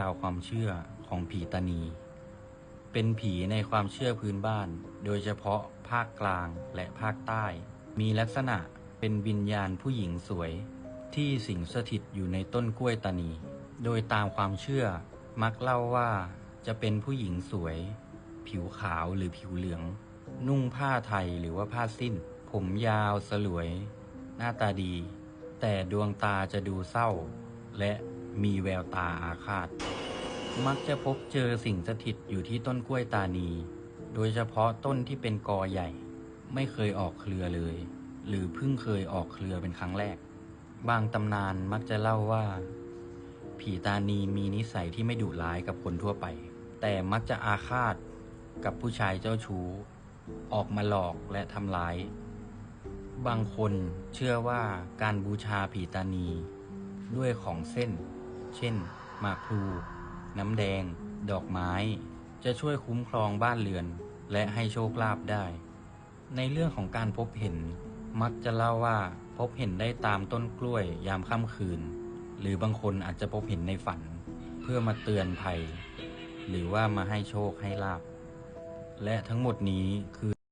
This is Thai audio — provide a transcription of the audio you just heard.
ราวความเชื่อของผีตานี เป็นผีในความเชื่อพื้นบ้าน โดยเฉพาะภาคกลางและภาคใต้ มีลักษณะเป็นวิญญาณผู้หญิงสวย ที่สิงสถิตอยู่ในต้นกล้วยตานี โดยตามความเชื่อมักเล่าว่าจะเป็นผู้หญิงสวย ผิวขาวหรือผิวเหลือง นุ่งผ้าไทยหรือว่าผ้าสิ้น ผมยาวสลวย หน้าตาดี แต่ดวงตาจะดูเศร้า และ มีแววตาอาฆาต มักจะพบเจอสิ่งสถิตอยู่ที่ต้นกล้วยตานี โดยเฉพาะต้นที่เป็นกอใหญ่ ไม่เคยออกเครือเลย หรือเพิ่งเคยออกเครือเป็นครั้งแรก บางตำนานมักจะเล่าว่า ผีตานีมีนิสัยที่ไม่ดุร้ายกับคนทั่วไป แต่มักจะอาฆาตกับผู้ชายเจ้าชู้ ออกมาหลอกและทำร้ายบางคนเชื่อว่าการบูชาผีตานี ด้วยของเส้น เช่น หมากพลู น้ำแดง ดอกไม้ จะช่วยคุ้มครองบ้านเรือน และให้โชคลาภได้ ในเรื่องของการพบเห็น มักจะเล่าว่าพบเห็นได้ตามต้นกล้วยยามค่ำคืน หรือบางคนอาจจะพบเห็นในฝัน เพื่อมาเตือนภัย หรือว่ามาให้โชคให้ลาบและทั้งหมดนี้คือ